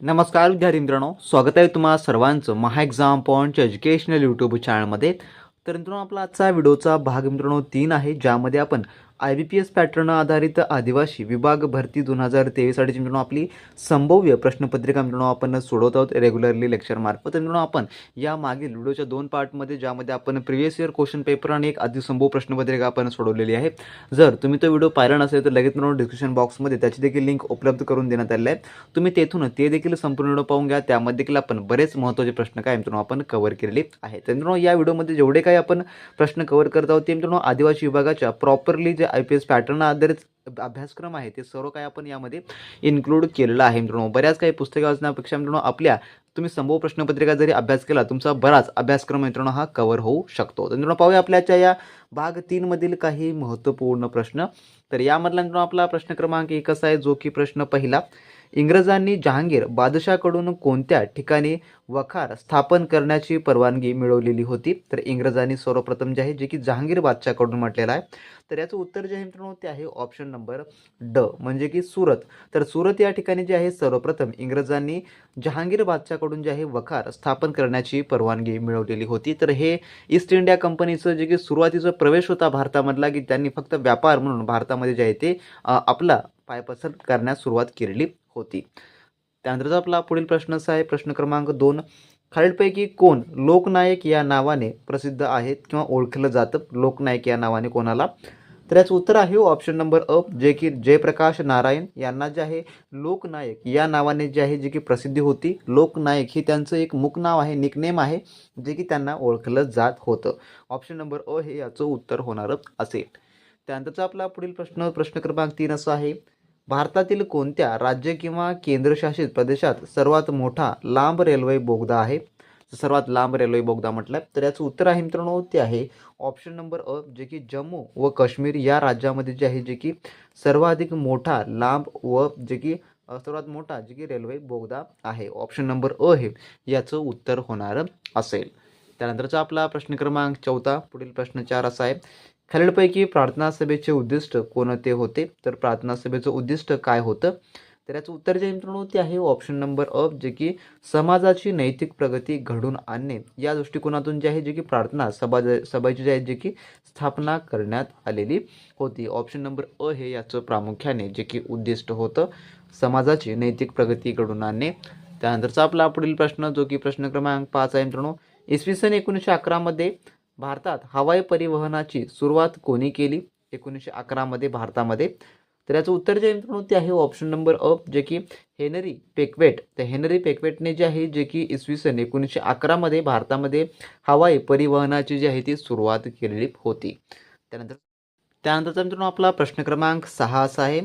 नमस्कार विद्यार्थी मित्रांनो स्वागत आहे तुम्हाला सर्वांचं महा एक्झाम पॉईंटच्या एज्युकेशनल यूट्यूब चॅनलमध्ये तर मित्रांनो आपला आजचा व्हिडिओचा भाग मित्रांनो तीन आहे ज्यामध्ये आपण I B P S pattern आधारित आदिवासी विभाग भरती दोन हजार तेवीससाठी मित्रांनो आपली संभाव्य प्रश्नपत्रिका मित्रांनो आपण सोडवत आहोत रेग्युलरली लेक्चरमार्फत तर मित्रांनो आपण या मागील व्हिडिओच्या दोन पार्टमध्ये ज्यामध्ये आपण प्रिव्हियस इयर क्वेश्चन पेपर आणि एक अधिसंभव प्रश्नपत्रिका आपण सोडवलेली आहे. जर तुम्ही तो व्हिडिओ पाहिला नसेल तर लगेच मित्रांनो डिस्क्रिप्शन बॉक्समध्ये त्याची देखील लिंक उपलब्ध करून देण्यात आलेली आहे. तुम्ही तेथून ते देखील संपूर्ण व्हिडिओ पाहून घ्या. त्यामध्ये देखील आपण बरेच महत्त्वाचे प्रश्न काय मित्रांनो आपण कव्हर केलेले आहेत. तर मित्रांनो या व्हिडिओमध्ये जेवढे काही आपण प्रश्न कव्हर करत आहोत ते मित्रांनो आदिवासी विभागाच्या प्रॉपरली जे आय पी एस पॅटर्न आधारित अभ्यासक्रम आहे. ते सर्व काही आपण यामध्ये इन्क्लूड केलेलं आहे मित्रांनो. बऱ्याच काही पुस्तके वाचण्यापेक्षा मित्रांनो आपल्या तुम्ही संभव प्रश्नपत्रिका जरी अभ्यास केला तुमचा बराच अभ्यासक्रम मित्रांनो हा कव्हर होऊ शकतो. तर मित्रांनो पाहूया आपल्याच्या या भाग तीनमधील काही महत्त्वपूर्ण प्रश्न. तर यामधला मित्रांनो आपला प्रश्न क्रमांक एक आहे जो की प्रश्न पहिला इंग्रजांनी जहांगीर बादशाहकडून कोणत्या ठिकाणी वखार स्थापन करण्याची परवानगी मिळवलेली होती? तर इंग्रजांनी सर्वप्रथम जे आहे जे की जहांगीर बादशाहकडून म्हटलेलं आहे तर याचं उत्तर जे आहे मित्रांनो ते आहे ऑप्शन नंबर ड म्हणजे की सुरत. तर सुरत या ठिकाणी जे आहे सर्वप्रथम इंग्रजांनी जहांगीर बादशाहकडून जे आहे वखार स्थापन करण्याची परवानगी मिळवलेली होती. तर हे ईस्ट इंडिया कंपनीचं जे की सुरुवातीचा प्रवेश होता भारतामधला की त्यांनी फक्त व्यापार म्हणून भारतामध्ये जे आहे ते आपला पायपसर करण्यास सुरुवात केलेली होती. त्यानंतरचा आपला पुढील प्रश्न असा आहे प्रश्न क्रमांक दोन. खालीलपैकी कोण लोकनायक या नावाने प्रसिद्ध आहेत किंवा ओळखलं जातं? लोकनायक या नावाने कोणाला? तर याचं उत्तर आहे हो, ऑप्शन नंबर अ जे की जयप्रकाश नारायण यांना जे आहे लोकनायक या नावाने जे आहे जे की प्रसिद्धी होती. लोकनायक हे त्यांचं एक मुकनाव आहे निकनेम आहे जे की त्यांना ओळखलं जात होतं. ऑप्शन नंबर अ हे याचं उत्तर होणारं असेल. त्यानंतरचा आपला पुढील प्रश्न प्रश्न क्रमांक तीन असा आहे. भारतातील कोणत्या राज्य किंवा केंद्रशासित प्रदेशात सर्वात मोठा लांब रेल्वे बोगदा आहे? सर्वात लांब रेल्वे बोगदा म्हटलं तर याचं उत्तर आहे मित्रांनो ते आहे ऑप्शन नंबर अ जे की जम्मू व काश्मीर या राज्यामध्ये जे आहे जे की सर्वाधिक मोठा लांब व जे की सर्वात मोठा जे की रेल्वे बोगदा आहे. ऑप्शन नंबर अ हे याचं उत्तर होणार असेल. त्यानंतरचा आपला प्रश्न क्रमांक चौथा पुढील प्रश्न चार असा आहे. खालीलपैकी प्रार्थना सभेचे उद्दिष्ट कोणते होते? तर प्रार्थना सभेचं उद्दिष्ट काय होतं? तर याचं उत्तर जे मित्रांनो ते आहे ऑप्शन नंबर अ जे की समाजाची नैतिक प्रगती घडून आणणे. या दृष्टिकोनातून जे आहे जे की प्रार्थना सभा सभेची जे आहे जे की स्थापना करण्यात आलेली होती. ऑप्शन नंबर अ हे याचं प्रामुख्याने जे की उद्दिष्ट होतं समाजाची नैतिक प्रगती घडून आणणे. त्यानंतरचा आपला पुढील प्रश्न जो की प्रश्न क्रमांक पाच आहे मित्रांनो इसवी सन एकोणीसशे अकरामध्ये भारतात हवाई परिवहनाची सुरुवात कोणी केली? एकोणीसशे अकरामध्ये भारतामध्ये. तर याचं उत्तर जे आहे मित्रांनो ते आहे ऑप्शन नंबर अ जे की हेनरी पेकवेट. तर हेनरी पेकवेटने जे आहे जे की इसवी सन एकोणीसशे अकरामध्ये भारतामध्ये हवाई परिवहनाची जी आहे ती सुरुवात केलेली होती. त्यानंतर त्यानंतरचा मित्रांनो आपला प्रश्न क्रमांक सहा असा आहे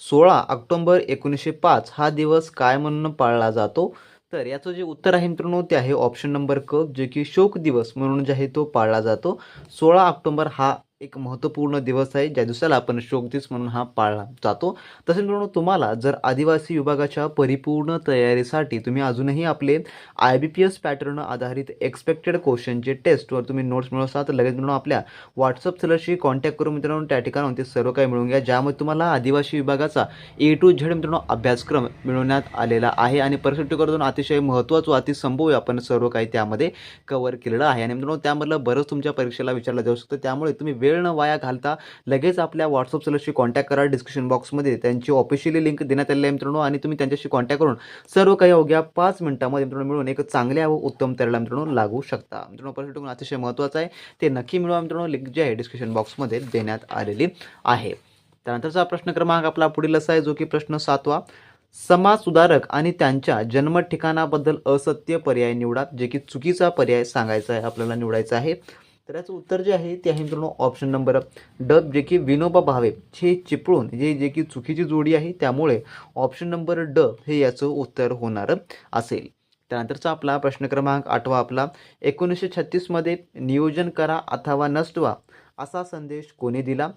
सोळा ऑक्टोंबर एकोणीसशे पाच हा दिवस काय म्हणून पाळला जातो? तर याचं जे उत्तर आहे मित्रांनो ते आहे ऑप्शन नंबर क जे की शोक दिवस म्हणून जे आहे तो पाळला जातो. सोळा ऑक्टोंबर हा एक महत्त्वपूर्ण दिवस आहे ज्या दिवसाला आपण शोक दिवस म्हणून हा पाळला जातो. तसेच मित्रांनो तुम्हाला जर आदिवासी विभागाच्या परिपूर्ण तयारीसाठी तुम्ही अजूनही आपले I B P S pattern आधारित एक्सपेक्टेड क्वेश्चनचे टेस्टवर तुम्ही नोट्स मिळवता तर लगेच मित्रांनो आपल्या व्हॉट्सअप सेलरशी कॉन्टॅक्ट करून मित्रांनो त्या ठिकाणाहून ते सर्व काही मिळून घ्या. ज्यामध्ये तुम्हाला आदिवासी विभागाचा ए टू झेड मित्रांनो अभ्यासक्रम मिळवण्यात आलेला आहे. आणि परफेक्ट करून अतिशय महत्त्वाचं अतिसंभव आपण सर्व काही त्यामध्ये कवर केलेलं आहे. आणि मित्रांनो त्यामधलं बरंच तुमच्या परीक्षेला विचारलं जाऊ शकतं. त्यामुळे तुम्ही वेळ न वाया घालता लगेच आपल्या व्हॉट्सअप सेलरशी कॉन्टॅक्ट करा. डिस्क्रिप्शन बॉक्समध्ये त्यांची ऑफिशियली लिंक देण्यात आलेली आहे मित्रांनो. आणि तुम्ही त्यांच्याशी कॉन्टॅक्ट करून सर्व काही अवघ्या पाच मिनिटामध्ये मित्रांनो मिळून एक चांगल्या व उत्तम तयारीला मित्रांनो लागू शकता. मित्रांनो परफेक्ट अतिशय महत्त्वाचं आहे ते नक्की मिळवा मित्रांनो. लिंक जे आहे डिस्क्रिप्शन बॉक्समध्ये देण्यात आलेली आहे. त्यानंतरचा प्रश्न क्रमांक आपला पुढील असा आहे जो की प्रश्न सातवा. समाज सुधारक आणि त्यांच्या जन्म ठिकाणाबद्दल असत्य पर्याय निवडा जे की चुकीचा पर्याय सांगायचा आहे आपल्याला निवडायचा आहे. तर याचं उत्तर जे आहे ते आहे मित्रांनो ऑप्शन नंबर ड जे की विनोबा भावे हे चिपळूण जे जे की चुकीची जोडी आहे त्यामुळे ऑप्शन नंबर ड हे याचं उत्तर होणार असेल. त्यानंतरचा आपला प्रश्न क्रमांक आठवा आपला. एकोणीसशे छत्तीसमध्ये नियोजन करा अथवा नष्ट व्हा असा संदेश कोणी दिला?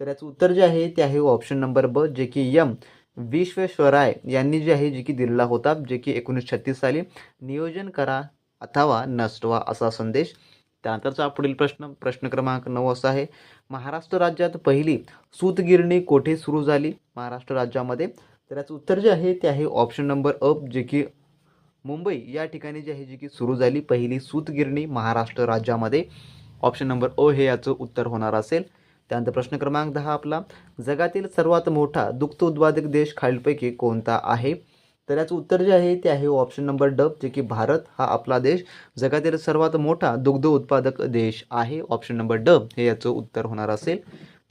तर याचं उत्तर जे आहे ते आहे ऑप्शन नंबर ब जे की यम विश्वेश्वराय यांनी जे आहे जे की दिलेला होता जे की एकोणीसशे छत्तीस साली. नियोजन करा अथवा नष्ट व्हा असा संदेश त्यानंतरचा पुढील प्रश्न प्रश्न क्रमांक नऊ असा आहे. महाराष्ट्र राज्यात पहिली सूतगिरणी कोठे सुरू झाली? महाराष्ट्र राज्यामध्ये. तर याचं उत्तर जे आहे ते आहे ऑप्शन नंबर अ जे की मुंबई. या ठिकाणी जी आहे जी की सुरू झाली पहिली सूतगिरणी महाराष्ट्र राज्यामध्ये. ऑप्शन नंबर अ हे याचं उत्तर होणार असेल. त्यानंतर प्रश्न क्रमांक दहा आपला. जगातील सर्वात मोठा दुग्ध उत्पादक देश खालीलपैकी कोणता आहे? तर याचं उत्तर जे आहे ते आहे ऑप्शन नंबर डब जे की भारत हा आपला देश जगातील सर्वात मोठा दुग्ध उत्पादक देश आहे. ऑप्शन नंबर डब हे याचं उत्तर होणार असेल.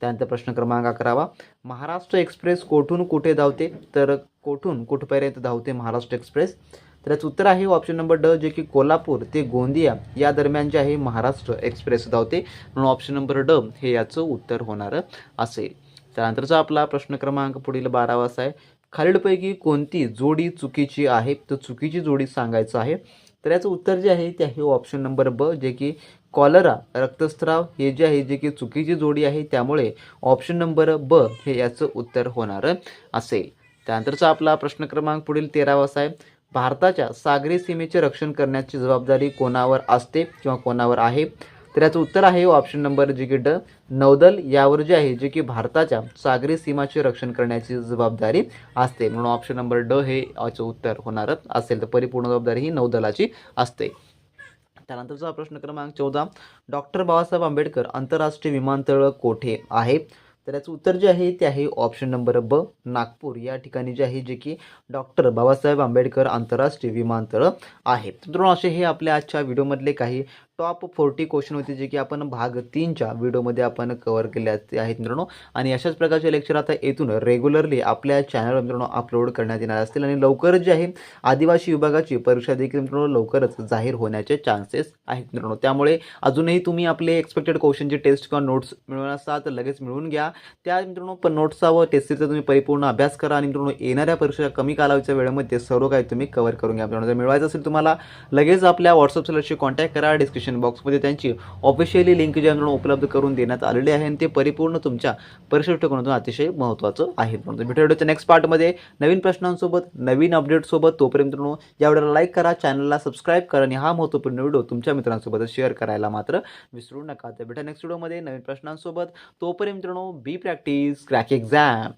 त्यानंतर प्रश्न क्रमांक अकरावा. महाराष्ट्र एक्सप्रेस कोठून कुठे धावते? तर कोठून कुठपर्यंत धावते महाराष्ट्र एक्सप्रेस तर याचं उत्तर आहे ऑप्शन नंबर ड जे की कोल्हापूर ते गोंदिया या दरम्यान जे आहे महाराष्ट्र एक्सप्रेस धावते. म्हणून ऑप्शन नंबर ड हे याचं उत्तर होणार असेल. त्यानंतरचा आपला प्रश्न क्रमांक पुढील बारावाचा आहे. खालीलपैकी कोणती जोडी चुकीची आहे? तर चुकीची जोडी सांगायचं आहे. तर याचं उत्तर जे आहे ते आहे ऑप्शन नंबर ब जे की कॉलरा रक्तस्राव हे जे आहे जे की चुकीची जोडी आहे त्यामुळे ऑप्शन नंबर ब हे याचं उत्तर होणार असेल. त्यानंतरचा आपला प्रश्न क्रमांक पुढील तेरावा साहेब. आहे भारताच्या सागरी सीमेचे रक्षण करण्याची जबाबदारी कोणावर असते किंवा कोणावर आहे? तर याचं उत्तर आहे ऑप्शन नंबर जे की ड नौदल. यावर जे आहे जे की भारताच्या सागरी सीमाचे रक्षण करण्याची जबाबदारी असते. म्हणून ऑप्शन नंबर ड हे याचं उत्तर होणारच असेल. तर परिपूर्ण जबाबदारी ही नौदलाची असते. त्यानंतरचा प्रश्न क्रमांक चौदा. डॉक्टर बाबासाहेब आंबेडकर आंतरराष्ट्रीय विमानतळ कोठे आहे? तर याचं उत्तर जे आहे ते आहे ऑप्शन नंबर ब नागपूर. या ठिकाणी जे आहे जे की डॉक्टर बाबासाहेब आंबेडकर आंतरराष्ट्रीय विमानतळ आहे. तर मित्रांनो असे हे आपल्या आजच्या व्हिडिओमधले काही टॉप फोर्टी क्वेश्चन होते जे की आपण भाग तीनच्या व्हिडिओमध्ये आपण कव्हर केले आहेत मित्रांनो. आणि अशाच प्रकारचे लेक्चर आता येथून रेग्युलरली आपल्या चॅनलवर मित्रांनो अपलोड करण्यात येणार असतील आणि लवकरच जे आहे आदिवासी विभागाची परीक्षा देखील मित्रांनो लवकरच जाहीर होण्याचे चान्सेस आहेत मित्रांनो. त्यामुळे अजूनही तुम्ही आपले एक्सपेक्टेड क्वेश्चनचे टेस्ट किंवा नोट्स मिळवणार असाल तर लगेच मिळवून घ्या. त्या मित्रांनो पण नोट्सचा व टेस्टचा तुम्ही परिपूर्ण अभ्यास करा आणि मित्रांनो येणाऱ्या परीक्षा कमी कालावधीच्या वेळेमध्ये सर्व काही तुम्ही कव्हर करून घ्या मित्रांनो. जर मिळवायचं असेल तुम्हाला लगेच आपल्या व्हॉट्सअप सेलरशी कॉन्टॅक्ट करा. डिस्क्रिप्शन बॉक्समध्ये त्यांची ऑफिशियली लिंक ज्या उपलब्ध करून देण्यात आलेली आहे आणि ते परिपूर्ण तुमच्या परीक्षा करून अतिशय महत्त्वाचं आहे. म्हणून भेटूया व्हिडिओच्या नेक्स्ट पार्टमध्ये नवीन प्रश्नांसोबत नवीन अपडेटसोबत तोपर्यंत या व्हिडिओला लाईक करा चॅनलला सबस्क्राईब करा आणि हा महत्त्वपूर्ण व्हिडिओ तुमच्या मित्रांसोबत शेअर करायला मात्र विसरू नका. तर भेटा नेक्स्ट व्हिडिओमध्ये नवीन प्रश्नांसोबत. तोपर्यंत मित्रांनो बी प्रॅक्टिस क्रॅक एक्झाम